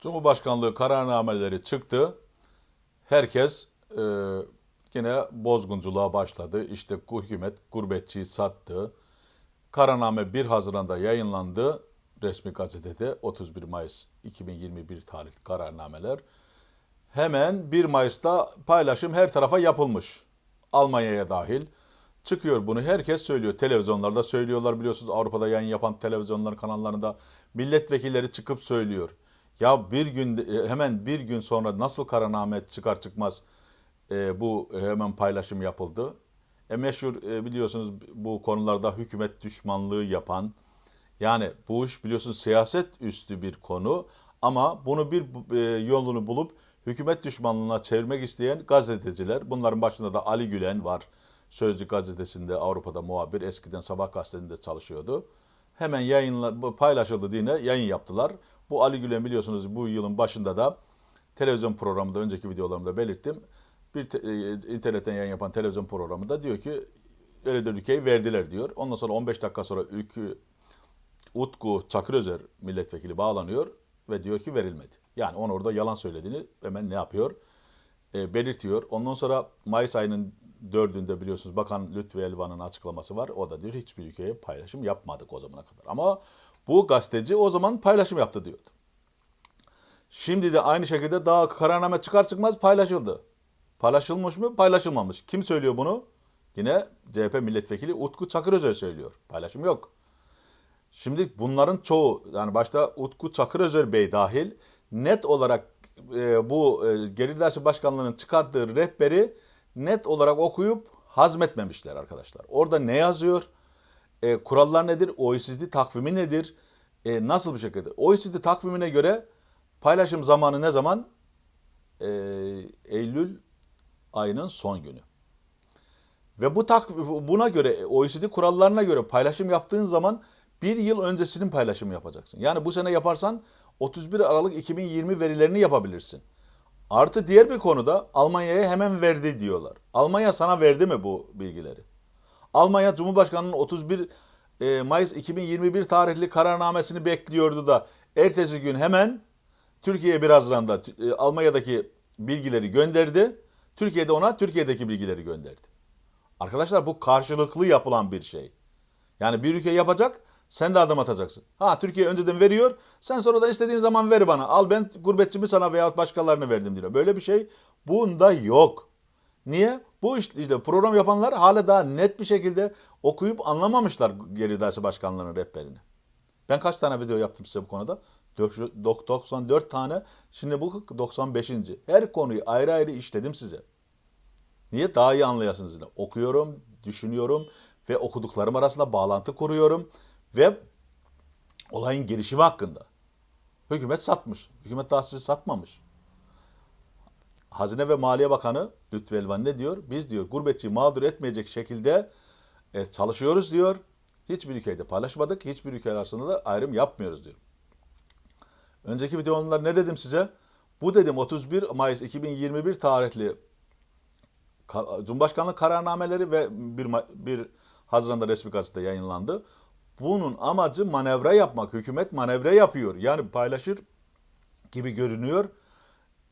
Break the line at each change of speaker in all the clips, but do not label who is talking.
Cumhurbaşkanlığı kararnameleri çıktı. Herkes e, yine bozgunculuğa başladı. İşte hükümet gurbetçiyi sattı. Kararname 1 Haziran'da yayınlandı. Resmi gazetede 31 Mayıs 2021 tarihli kararnameler. Hemen 1 Mayıs'ta paylaşım her tarafa yapılmış. Almanya'ya dahil. Çıkıyor bunu herkes söylüyor. Televizyonlarda söylüyorlar biliyorsunuz Avrupa'da yayın yapan televizyonların kanallarında milletvekilleri çıkıp söylüyor. Ya bir gün e, hemen bir gün sonra nasıl kararname çıkar çıkmaz e, bu hemen paylaşım yapıldı. E meşhur e, biliyorsunuz bu konularda hükümet düşmanlığı yapan yani bu iş biliyorsunuz siyaset üstü bir konu ama bunu bir e, yolunu bulup hükümet düşmanlığına çevirmek isteyen gazeteciler. Bunların başında da Ali Gülen var. Sözcü gazetesinde Avrupa'da muhabir. Eskiden Sabah gazetesinde çalışıyordu. Hemen yayınla, paylaşıldı diye yayın yaptılar. Bu Ali Gülen biliyorsunuz bu yılın başında da televizyon programında önceki videolarımda belirttim. Bir te- e, internetten yayın yapan televizyon programında diyor ki öyle ülkeyi verdiler diyor. Ondan sonra 15 dakika sonra ülkü Utku Çakırözer milletvekili bağlanıyor ve diyor ki verilmedi. Yani onu orada yalan söylediğini hemen ne yapıyor? E, belirtiyor. Ondan sonra Mayıs ayının dördünde biliyorsunuz Bakan Lütfü Elvan'ın açıklaması var. O da diyor hiçbir ülkeye paylaşım yapmadık o zamana kadar. Ama bu gazeteci o zaman paylaşım yaptı diyordu. Şimdi de aynı şekilde daha kararname çıkar çıkmaz paylaşıldı. Paylaşılmış mı? Paylaşılmamış. Kim söylüyor bunu? Yine CHP milletvekili Utku Çakırözer söylüyor. Paylaşım yok. Şimdi bunların çoğu yani başta Utku Çakırözer Bey dahil net olarak e, bu e, Gelir Dersi Başkanlığı'nın çıkarttığı rehberi net olarak okuyup hazmetmemişler arkadaşlar. Orada ne yazıyor? E, kurallar nedir? OECD takvimi nedir? E, nasıl bir şekilde? OECD takvimine göre paylaşım zamanı ne zaman? E, Eylül ayının son günü. Ve bu tak buna göre OECD kurallarına göre paylaşım yaptığın zaman bir yıl öncesinin paylaşımı yapacaksın. Yani bu sene yaparsan 31 Aralık 2020 verilerini yapabilirsin. Artı diğer bir konuda Almanya'ya hemen verdi diyorlar. Almanya sana verdi mi bu bilgileri? Almanya Cumhurbaşkanı'nın 31 e, Mayıs 2021 tarihli kararnamesini bekliyordu da ertesi gün hemen Türkiye'ye bir Haziran'da e, Almanya'daki bilgileri gönderdi. Türkiye'de ona Türkiye'deki bilgileri gönderdi. Arkadaşlar bu karşılıklı yapılan bir şey. Yani bir ülke yapacak, sen de adım atacaksın. Ha Türkiye önceden veriyor, sen sonra da istediğin zaman ver bana. Al ben gurbetçimi sana veya başkalarını verdim diyor. Böyle bir şey bunda yok. Niye? Bu işte, program yapanlar hala daha net bir şekilde okuyup anlamamışlar Geri Dersi Başkanlığı'nın rehberini. Ben kaç tane video yaptım size bu konuda? 94 tane. Şimdi bu 95. Her konuyu ayrı ayrı işledim size. Niye? Daha iyi anlayasınız. yine. Okuyorum, düşünüyorum ve okuduklarım arasında bağlantı kuruyorum ve olayın gelişimi hakkında. Hükümet satmış. Hükümet daha sizi satmamış. Hazine ve Maliye Bakanı Lütfü Elvan ne diyor? Biz diyor gurbetçiyi mağdur etmeyecek şekilde e, çalışıyoruz diyor. Hiçbir ülkeyle paylaşmadık. Hiçbir ülke arasında da ayrım yapmıyoruz diyor. Önceki videomda ne dedim size? Bu dedim 31 Mayıs 2021 tarihli Ka- Cumhurbaşkanlığı kararnameleri ve 1, Ma- 1 Haziran'da resmi gazete yayınlandı. Bunun amacı manevra yapmak. Hükümet manevra yapıyor. Yani paylaşır gibi görünüyor.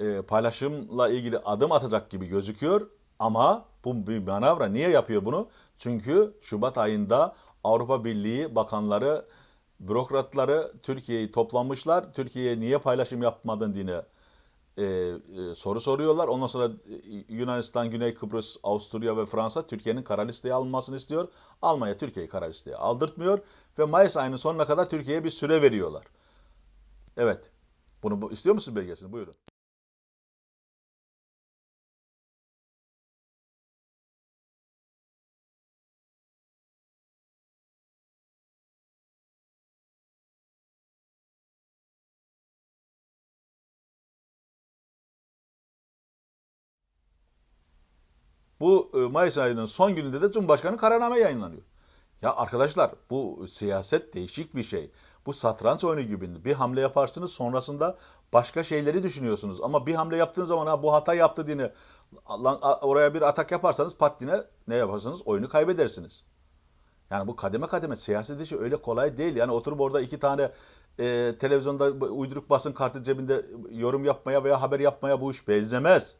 E, paylaşımla ilgili adım atacak gibi gözüküyor. Ama bu bir manevra. Niye yapıyor bunu? Çünkü Şubat ayında Avrupa Birliği bakanları, bürokratları Türkiye'yi toplamışlar. Türkiye'ye niye paylaşım yapmadın diye e, e, soru soruyorlar. Ondan sonra e, Yunanistan, Güney Kıbrıs, Avusturya ve Fransa Türkiye'nin kara listeye alınmasını istiyor. Almanya Türkiye'yi kara listeye aldırtmıyor ve Mayıs ayının sonuna kadar Türkiye'ye bir süre veriyorlar. Evet. Bunu bu- istiyor musunuz belgesini? Buyurun. Bu e, Mayıs ayının son gününde de Cumhurbaşkanı kararname yayınlanıyor. Ya arkadaşlar bu siyaset değişik bir şey. Bu satranç oyunu gibi. Bir hamle yaparsınız sonrasında başka şeyleri düşünüyorsunuz. Ama bir hamle yaptığınız zaman ha bu hata yaptı diye oraya bir atak yaparsanız pat yine ne yaparsanız oyunu kaybedersiniz. Yani bu kademe kademe siyaset işi öyle kolay değil. Yani oturup orada iki tane e, televizyonda uyduruk basın kartı cebinde yorum yapmaya veya haber yapmaya bu iş benzemez.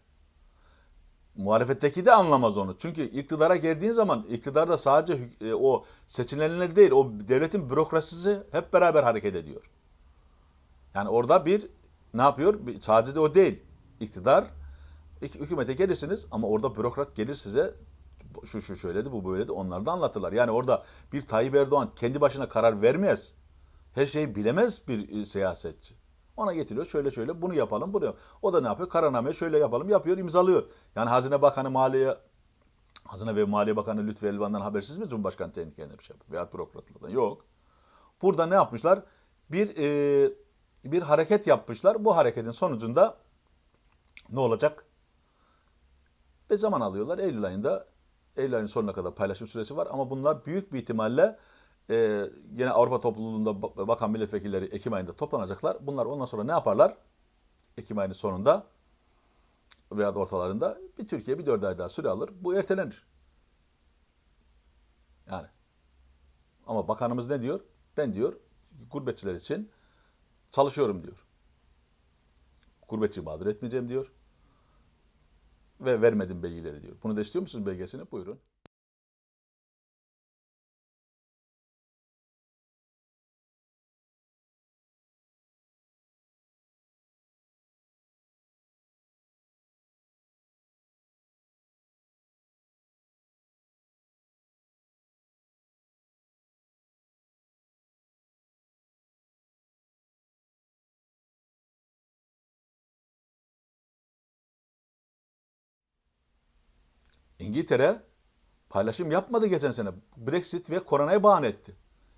Muhalefetteki de anlamaz onu. Çünkü iktidara geldiğin zaman iktidarda sadece e, o seçilenler değil, o devletin bürokrasisi hep beraber hareket ediyor. Yani orada bir ne yapıyor? Sadece de o değil. İktidar hük- hükümete gelirsiniz ama orada bürokrat gelir size şu şu şöyledi, bu böyledi. Onlar da anlatırlar. Yani orada bir Tayyip Erdoğan kendi başına karar vermez. Her şeyi bilemez bir e, siyasetçi. Ona getiriyor şöyle şöyle bunu yapalım bunu yapalım. O da ne yapıyor? Kararnameyi şöyle yapalım yapıyor imzalıyor. Yani Hazine Bakanı Maliye Hazine ve Maliye Bakanı Lütfü Elvan'dan habersiz mi Cumhurbaşkanı kendine bir şey yapıyor? Veya bürokratlardan. Yok. Burada ne yapmışlar? Bir e, bir hareket yapmışlar. Bu hareketin sonucunda ne olacak? Ve zaman alıyorlar. Eylül ayında, Eylül ayının sonuna kadar paylaşım süresi var. Ama bunlar büyük bir ihtimalle e, yine Avrupa topluluğunda ba- bakan milletvekilleri Ekim ayında toplanacaklar. Bunlar ondan sonra ne yaparlar? Ekim ayının sonunda veya da ortalarında bir Türkiye bir dört ay daha süre alır. Bu ertelenir. Yani. Ama bakanımız ne diyor? Ben diyor gurbetçiler için çalışıyorum diyor. Gurbetçi mağdur etmeyeceğim diyor. Ve vermedim belgeleri diyor. Bunu da istiyor musunuz belgesini? Buyurun. İngiltere paylaşım yapmadı geçen sene. Brexit ve koronayı bahane etti.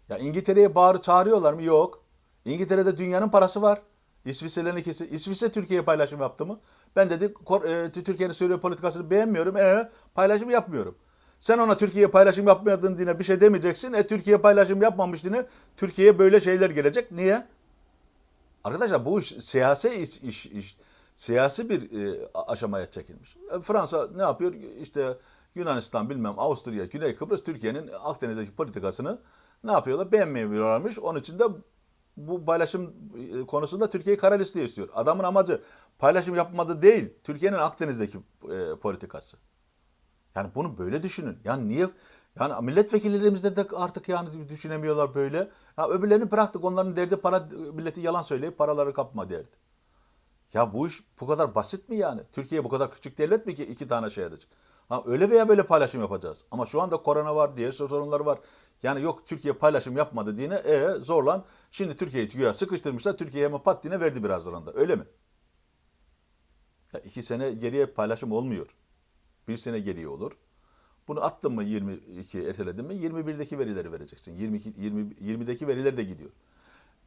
Ya İngiltere'ye bağırı çağırıyorlar mı? Yok. İngiltere'de dünyanın parası var. İsviçre'lerin ikisi. İsviçre Türkiye'ye paylaşım yaptı mı? Ben dedi e, Türkiye'nin söylüyor politikasını beğenmiyorum. E paylaşım yapmıyorum. Sen ona Türkiye'ye paylaşım yapmadığın diye bir şey demeyeceksin. E Türkiye paylaşım yapmamış diye Türkiye'ye böyle şeyler gelecek. Niye? Arkadaşlar bu iş siyasi iş, iş, iş siyasi bir e, aşamaya çekilmiş. E, Fransa ne yapıyor? İşte Yunanistan bilmem Avusturya, Güney Kıbrıs Türkiye'nin Akdeniz'deki politikasını ne yapıyorlar? Beğenmiyorlarmış. Onun için de bu paylaşım e, konusunda Türkiye'yi kara listeye istiyor. Adamın amacı paylaşım yapmadı değil. Türkiye'nin Akdeniz'deki e, politikası. Yani bunu böyle düşünün. Yani niye yani milletvekillerimizde de artık yani düşünemiyorlar böyle. Ya öbürlerini bıraktık. Onların derdi para milleti yalan söyleyip paraları kapma derdi. Ya bu iş bu kadar basit mi yani? Türkiye bu kadar küçük devlet mi ki iki tane şey edecek? Ha, öyle veya böyle paylaşım yapacağız. Ama şu anda korona var, diğer sorunlar var. Yani yok Türkiye paylaşım yapmadı diye e, zorlan. Şimdi Türkiye'yi güya sıkıştırmışlar. Türkiye hemen pat diye verdi biraz zarında. Öyle mi? Ya iki sene geriye paylaşım olmuyor. Bir sene geriye olur. Bunu attın mı 22 erteledin mi 21'deki verileri vereceksin. 22 20 20'deki veriler de gidiyor.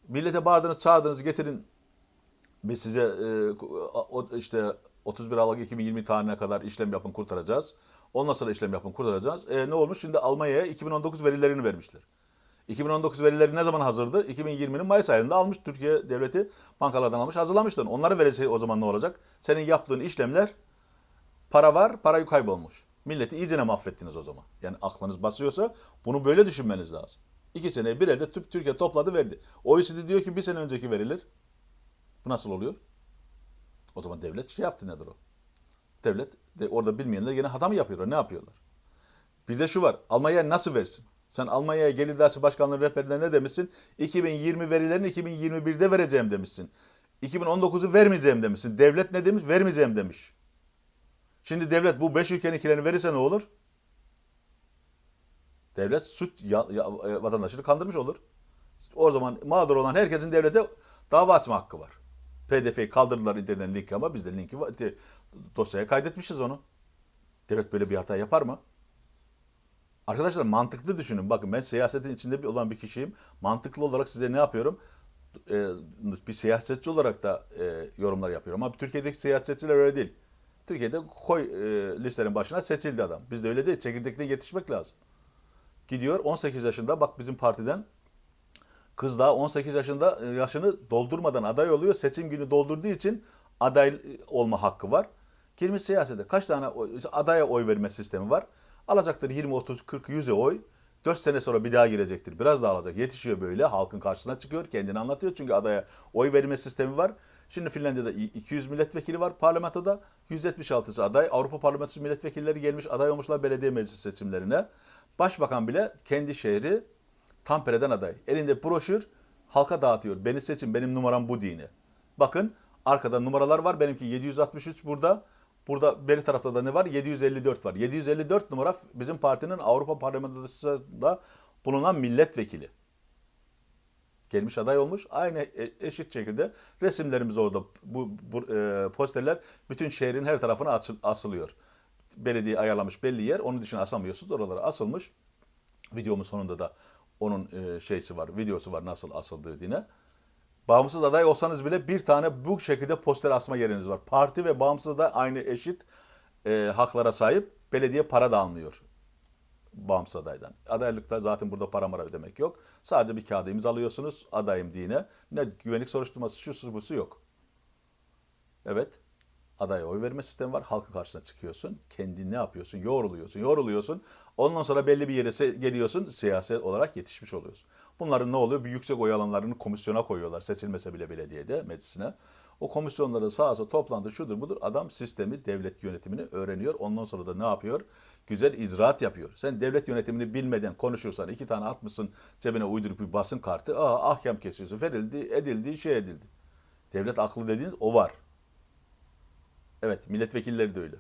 Millete bağırdınız, çağırdınız, getirin biz size e, işte 31 Aralık 2020 tarihine kadar işlem yapın kurtaracağız. Ondan sonra işlem yapın kurtaracağız. E, ne olmuş? Şimdi Almanya'ya 2019 verilerini vermişler. 2019 verileri ne zaman hazırdı? 2020'nin Mayıs ayında almış Türkiye devleti bankalardan almış hazırlamışlar. Onları verirse o zaman ne olacak? Senin yaptığın işlemler para var, para kaybolmuş. Milleti iyicene mahvettiniz o zaman. Yani aklınız basıyorsa bunu böyle düşünmeniz lazım. İki sene bir elde Türkiye topladı verdi. OECD diyor ki bir sene önceki verilir. Bu nasıl oluyor? O zaman devlet şey yaptı nedir o? Devlet de orada bilmeyenler yine hata mı yapıyorlar? Ne yapıyorlar? Bir de şu var. Almanya'ya nasıl versin? Sen Almanya'ya gelir dersi başkanlığı rehberinde ne demişsin? 2020 verilerini 2021'de vereceğim demişsin. 2019'u vermeyeceğim demişsin. Devlet ne demiş? Vermeyeceğim demiş. Şimdi devlet bu 5 ülkeninkilerini verirse ne olur? Devlet suç ya, ya, e, vatandaşını kandırmış olur. O zaman mağdur olan herkesin devlete dava açma hakkı var. PDF'yi kaldırdılar internetten linki ama biz de linki dosyaya kaydetmişiz onu. Devlet böyle bir hata yapar mı? Arkadaşlar mantıklı düşünün. Bakın ben siyasetin içinde bir olan bir kişiyim. Mantıklı olarak size ne yapıyorum? Ee, bir siyasetçi olarak da e, yorumlar yapıyorum. Ama Türkiye'deki siyasetçiler öyle değil. Türkiye'de koy e, listenin başına seçildi adam. Bizde öyle değil. Çekirdekte yetişmek lazım. Gidiyor 18 yaşında bak bizim partiden Kız daha 18 yaşında e, yaşını doldurmadan aday oluyor. Seçim günü doldurduğu için aday e, olma hakkı var. Girmiş siyasete. Kaç tane adaya oy verme sistemi var? Alacaktır 20, 30, 40, 100'e oy. 4 sene sonra bir daha girecektir. Biraz daha alacak. Yetişiyor böyle. Halkın karşısına çıkıyor. Kendini anlatıyor. Çünkü adaya oy verme sistemi var. Şimdi Finlandiya'da 200 milletvekili var parlamentoda. 176'sı aday. Avrupa Parlamentosu milletvekilleri gelmiş aday olmuşlar belediye meclis seçimlerine. Başbakan bile kendi şehri Tampere'den aday. Elinde broşür halka dağıtıyor. Beni seçin benim numaram bu dini. Bakın arkada numaralar var. Benimki 763 burada. Burada beri tarafta da ne var? 754 var. 754 numara bizim partinin Avrupa Parlamentosu'nda bulunan milletvekili. Gelmiş aday olmuş. Aynı e- eşit şekilde resimlerimiz orada. Bu, bu e, posterler bütün şehrin her tarafına asılıyor. Belediye ayarlamış belli yer. Onun dışına asamıyorsunuz. Oralara asılmış. Videomun sonunda da onun e, şeysi var, videosu var nasıl asıldığı dine. Bağımsız aday olsanız bile bir tane bu şekilde poster asma yeriniz var. Parti ve bağımsız da aynı eşit e, haklara sahip. Belediye para da almıyor bağımsız adaydan. Adaylıkta zaten burada para mara ödemek yok. Sadece bir kağıdı imzalıyorsunuz adayım dine. Ne güvenlik soruşturması şusu busu yok. Evet. Adaya oy verme sistemi var. Halkın karşısına çıkıyorsun. Kendin ne yapıyorsun? Yoğruluyorsun, yoruluyorsun. Ondan sonra belli bir yere geliyorsun. Siyaset olarak yetişmiş oluyorsun. Bunların ne oluyor? Bir yüksek oy alanlarını komisyona koyuyorlar. Seçilmese bile belediyede, meclisine. O komisyonları sağa sola şudur budur. Adam sistemi, devlet yönetimini öğreniyor. Ondan sonra da ne yapıyor? Güzel icraat yapıyor. Sen devlet yönetimini bilmeden konuşursan iki tane atmışsın cebine uydurup bir basın kartı. Aa ahkam kesiyorsun. Verildi, edildi, şey edildi. Devlet aklı dediğiniz o var. Evet milletvekilleri de öyle.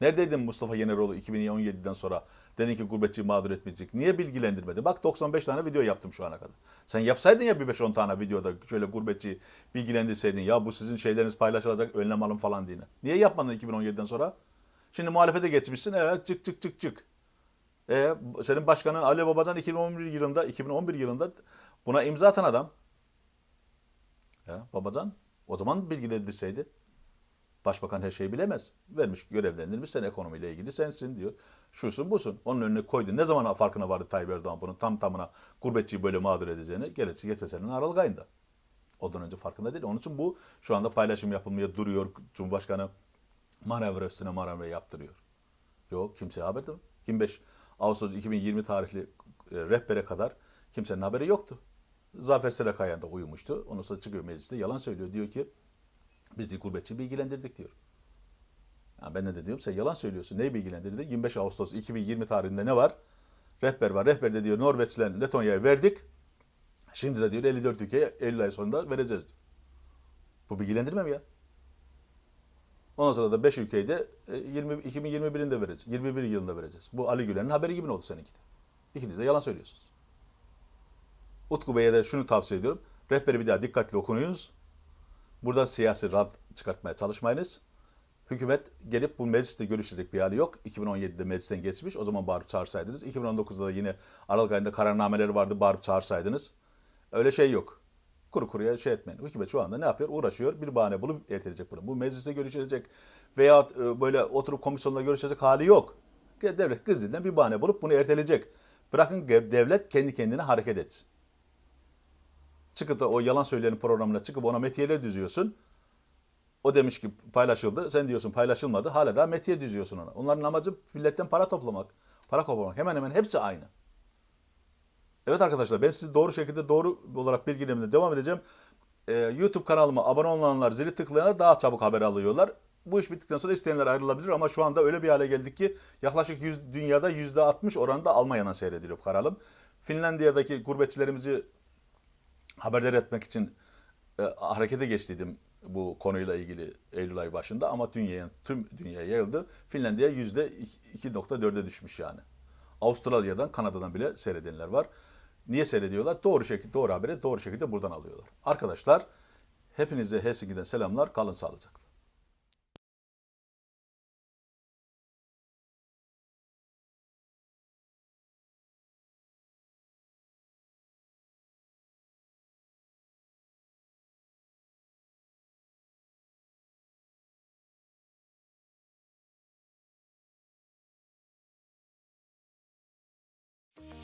Neredeydin Mustafa Yeneroğlu 2017'den sonra? Dedin ki gurbetçi mağdur etmeyecek. Niye bilgilendirmedi? Bak 95 tane video yaptım şu ana kadar. Sen yapsaydın ya bir 5-10 tane videoda şöyle gurbetçi bilgilendirseydin. Ya bu sizin şeyleriniz paylaşılacak önlem alın falan diye. Niye yapmadın 2017'den sonra? Şimdi muhalefete geçmişsin. Evet çık çık çık çık. E, senin başkanın Ali Babacan 2011 yılında 2011 yılında buna imza atan adam. Ya Babacan o zaman bilgilendirseydi. Başbakan her şeyi bilemez. Vermiş, görevlendirmiş. Sen ekonomiyle ilgili sensin diyor. Şusun busun. Onun önüne koydu. Ne zaman farkına vardı Tayyip Erdoğan bunun tam tamına gurbetçiyi böyle mağdur edeceğini? Gelesi geçen senenin Aralık ayında. Ondan önce farkında değil. Onun için bu şu anda paylaşım yapılmaya duruyor. Cumhurbaşkanı manevra üstüne manevra yaptırıyor. Yok kimseye haber de 25 Ağustos 2020 tarihli e, rehbere kadar kimsenin haberi yoktu. Zafer Serakayan da uyumuştu. Ondan sonra çıkıyor mecliste yalan söylüyor. Diyor ki biz de gurbetçi bilgilendirdik diyor. Ya ben de diyorum sen yalan söylüyorsun. Neyi bilgilendirdik? 25 Ağustos 2020 tarihinde ne var? Rehber var. Rehber de diyor Norveç'le Letonya'ya verdik. Şimdi de diyor 54 ülkeye 50 ay sonunda vereceğiz. Bu bilgilendirme mi ya? Ondan sonra da 5 ülkeyi de e, 20, 2021'inde vereceğiz. 21 yılında vereceğiz. Bu Ali Güler'in haberi gibi oldu seninki de? İkiniz de yalan söylüyorsunuz. Utku Bey'e de şunu tavsiye ediyorum. Rehberi bir daha dikkatli okuyunuz. Burada siyasi rant çıkartmaya çalışmayınız. Hükümet gelip bu mecliste görüşecek bir hali yok. 2017'de meclisten geçmiş. O zaman bağırıp çağırsaydınız. 2019'da da yine Aralık ayında kararnameleri vardı. Bağırıp çağırsaydınız. Öyle şey yok. Kuru kuruya şey etmeyin. Hükümet şu anda ne yapıyor? Uğraşıyor. Bir bahane bulup erteleyecek bunu. Bu mecliste görüşecek veya böyle oturup komisyonla görüşecek hali yok. Devlet gizliden bir bahane bulup bunu erteleyecek. Bırakın devlet kendi kendine hareket etsin çıkıp da o yalan söyleyenin programına çıkıp ona metiyeler düzüyorsun. O demiş ki paylaşıldı. Sen diyorsun paylaşılmadı. Hala da metiye düzüyorsun ona. Onların amacı milletten para toplamak. Para toplamak. Hemen hemen hepsi aynı. Evet arkadaşlar ben sizi doğru şekilde doğru olarak bilgilemeye devam edeceğim. Ee, YouTube kanalıma abone olanlar, zili tıklayanlar daha çabuk haber alıyorlar. Bu iş bittikten sonra isteyenler ayrılabilir ama şu anda öyle bir hale geldik ki yaklaşık 100, dünyada %60 oranında Almanya'dan seyrediliyor kanalım. Finlandiya'daki gurbetçilerimizi haberdar etmek için e, harekete geçtiydim bu konuyla ilgili Eylül ayı başında ama dünyaya, tüm dünyaya yayıldı. Finlandiya yüzde 2.4'e düşmüş yani. Avustralya'dan, Kanada'dan bile seyredenler var. Niye seyrediyorlar? Doğru şekilde, doğru haberi doğru şekilde buradan alıyorlar. Arkadaşlar hepinize Helsinki'den selamlar. Kalın sağlıcakla.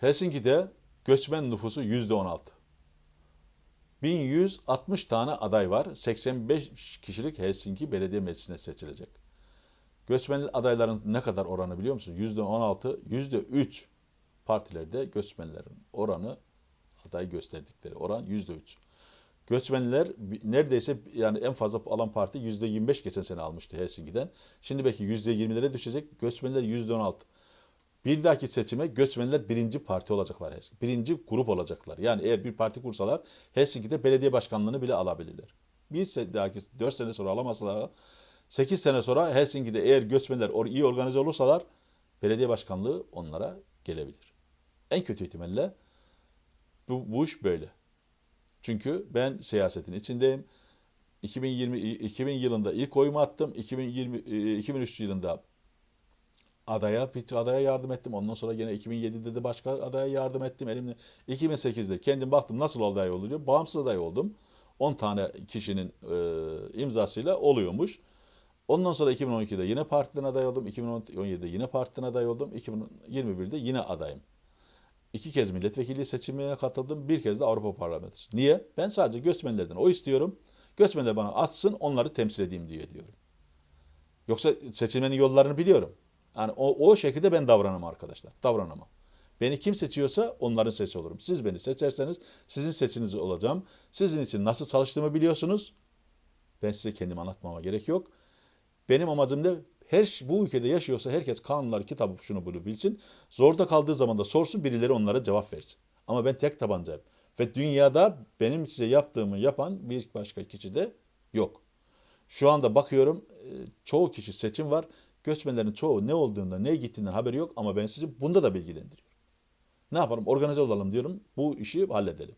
Helsinki'de göçmen nüfusu yüzde 16. 1160 tane aday var. 85 kişilik Helsinki Belediye Meclisi'ne seçilecek. Göçmen adayların ne kadar oranı biliyor musun? Yüzde 16, yüzde 3 partilerde göçmenlerin oranı aday gösterdikleri oran yüzde 3. Göçmenler neredeyse yani en fazla alan parti yüzde 25 geçen sene almıştı Helsinki'den. Şimdi belki yüzde 20'lere düşecek. Göçmenler yüzde 16. Bir dahaki seçime göçmenler birinci parti olacaklar. Birinci grup olacaklar. Yani eğer bir parti kursalar Helsinki'de belediye başkanlığını bile alabilirler. Bir dahaki 4 sene sonra alamazsalar 8 sene sonra Helsinki'de eğer göçmenler iyi organize olursalar belediye başkanlığı onlara gelebilir. En kötü ihtimalle bu, bu iş böyle. Çünkü ben siyasetin içindeyim. 2020 2000 yılında ilk oyumu attım. 2020 e, 2003 yılında adaya bir adaya yardım ettim. Ondan sonra yine 2007'de de başka adaya yardım ettim. Elimde 2008'de kendim baktım nasıl aday oluyor. Bağımsız aday oldum. 10 tane kişinin e, imzasıyla oluyormuş. Ondan sonra 2012'de yine partiden aday oldum. 2017'de yine partiden aday oldum. 2021'de yine adayım. İki kez milletvekili seçimine katıldım. Bir kez de Avrupa Parlamentosu. Niye? Ben sadece göçmenlerden o istiyorum. Göçmenler bana atsın onları temsil edeyim diye diyorum. Yoksa seçilmenin yollarını biliyorum. Yani o, o şekilde ben davranamam arkadaşlar. Davranamam. Beni kim seçiyorsa onların sesi olurum. Siz beni seçerseniz sizin seçiniz olacağım. Sizin için nasıl çalıştığımı biliyorsunuz. Ben size kendimi anlatmama gerek yok. Benim amacım ne? Her bu ülkede yaşıyorsa herkes kanunları, kitabı, şunu bunu bilsin. Zorda kaldığı zaman da sorsun birileri onlara cevap versin. Ama ben tek tabancayım. Ve dünyada benim size yaptığımı yapan bir başka kişi de yok. Şu anda bakıyorum e, çoğu kişi seçim var. Göçmenlerin çoğu ne olduğunda, ne gittiğinden haberi yok ama ben sizi bunda da bilgilendiriyorum. Ne yapalım? Organize olalım diyorum. Bu işi halledelim.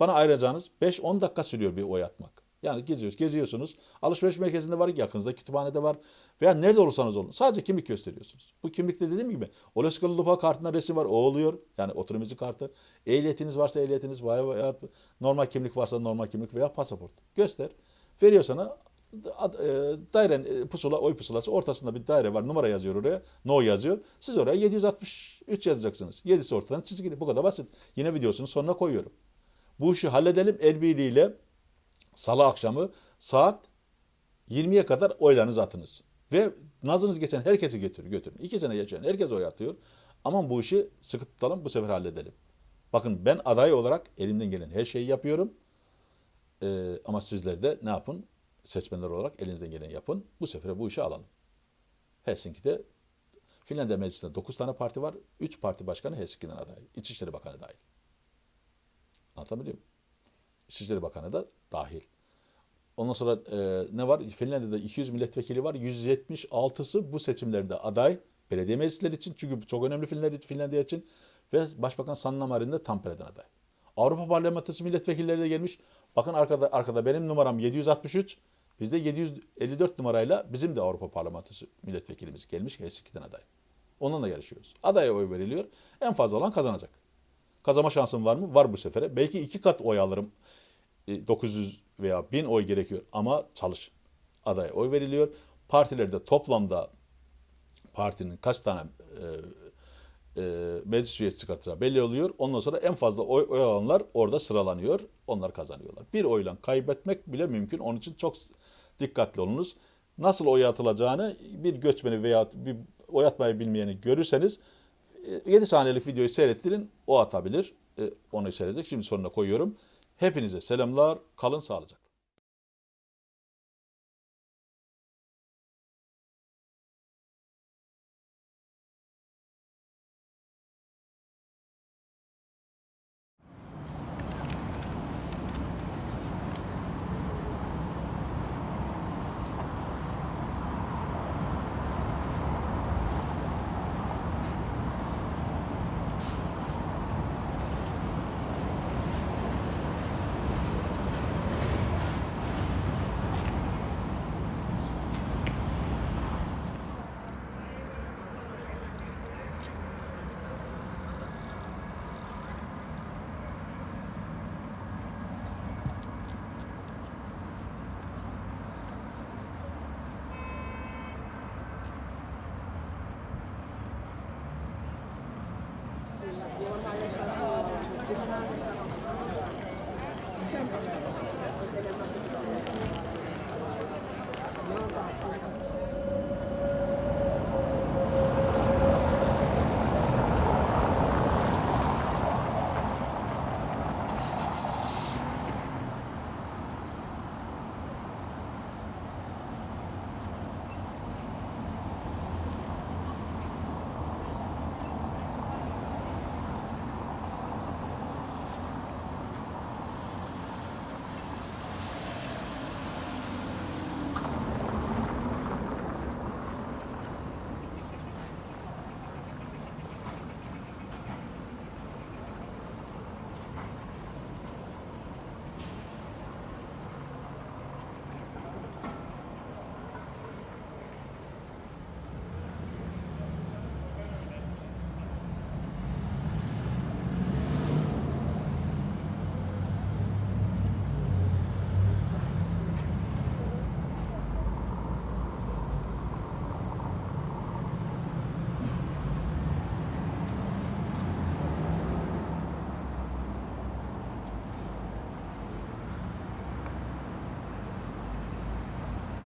Bana ayıracağınız 5-10 dakika sürüyor bir oy atmak. Yani geziyoruz, geziyorsunuz. Alışveriş merkezinde var, yakınızda kütüphanede var. Veya nerede olursanız olun. Sadece kimlik gösteriyorsunuz. Bu kimlikte dediğim gibi Oleskalı Lupa kartında resim var. O oluyor. Yani oturum izni kartı. Ehliyetiniz varsa ehliyetiniz veya, normal kimlik varsa normal kimlik veya pasaport. Göster. Veriyor sana dairen e, pusula, oy pusulası ortasında bir daire var. Numara yazıyor oraya. No yazıyor. Siz oraya 763 yazacaksınız. 7'si ortadan çizgili. Bu kadar basit. Yine videosunun sonuna koyuyorum. Bu işi halledelim. El birliğiyle salı akşamı saat 20'ye kadar oylarınızı atınız. Ve nazınız geçen herkesi götür, götürün. İki sene geçen herkes oy atıyor. Aman bu işi sıkı tutalım bu sefer halledelim. Bakın ben aday olarak elimden gelen her şeyi yapıyorum. Ee, ama sizler de ne yapın? Seçmenler olarak elinizden geleni yapın. Bu sefer bu işi alalım. Helsinki'de Finlandiya Meclisi'nde 9 tane parti var. 3 parti başkanı Helsinki'den aday. İçişleri Bakanı dahil. Anlatabiliyor muyum? İçişleri Bakanı da dahil. Ondan sonra e, ne var? Finlandiya'da 200 milletvekili var. 176'sı bu seçimlerde aday. Belediye meclisleri için. Çünkü çok önemli Finlandiya için. Ve Başbakan Sanna Marin de Tampere'den aday. Avrupa Parlamentosu milletvekilleri de gelmiş. Bakın arkada, arkada benim numaram 763. Bizde 754 numarayla bizim de Avrupa Parlamentosu milletvekilimiz gelmiş Helsinki'den aday. Onunla yarışıyoruz. Adaya oy veriliyor. En fazla olan kazanacak. Kazanma şansım var mı? Var bu sefere. Belki iki kat oy alırım. E, 900 veya 1000 oy gerekiyor ama çalışın. Adaya oy veriliyor. Partilerde toplamda partinin kaç tane e, e, meclis üyesi çıkartacağı belli oluyor. Ondan sonra en fazla oy, oy alanlar orada sıralanıyor. Onlar kazanıyorlar. Bir oyla kaybetmek bile mümkün. Onun için çok dikkatli olunuz. Nasıl oy atılacağını bir göçmeni veya bir oy atmayı bilmeyeni görürseniz 7 saniyelik videoyu seyrettirin. O atabilir. E, onu seyredecek. Şimdi sonuna koyuyorum. Hepinize selamlar. Kalın sağlıcakla. Thank you.